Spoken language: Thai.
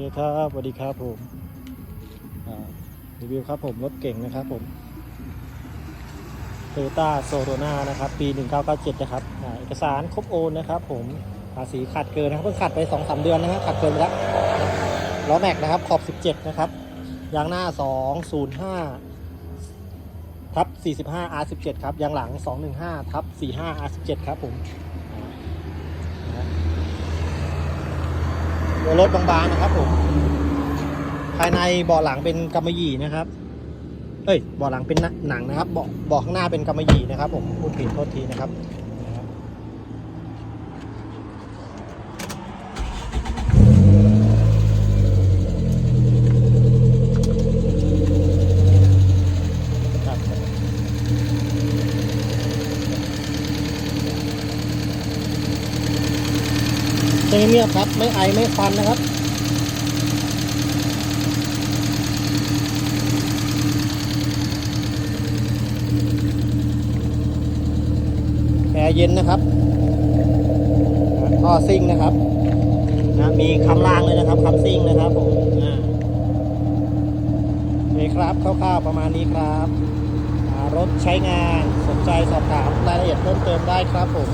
ครับสวัสดีครับผมรีวิวครับผมรถเก่งนะครับผมโตโยต้าโซโ n นานะครับ ปี 1997 นะครับเอกสารครบโอนนะครับ ผมภาษีขาดเกินนะครับเพิ่งขาดไป 2-3 เดือนนะครับขาดเกินไปแล้วล้อแม็กนะครับขอบ 17 นะครับยางหน้า 205ทับ45 R17 ครับยางหลัง 215ทับ45 R17 ครับผมอ่า ตัวรถบางๆนะครับผม ภายในเบาะหลังเป็นกำมะหยี่นะครับ เอ้ยเบาะหลังเป็นหนังนะครับ เบาะเบาะข้างหน้าเป็นกำมะหยี่นะครับ ผมพูดผิดโทษทีนะครับนะครับ ครับ เงียบครับ ไม่ไอไม่ควันนะครับแอร์เย็นนะครับท่อซิ่งนะครับนะมีคำล่างเลยนะครับคำซิ่งนะครับผมอ่ครับคร่าวๆประมาณนี้ครับรถใช้งานสนใจสอบถามรายละเอียดเพิ่มเติมได้ครับผม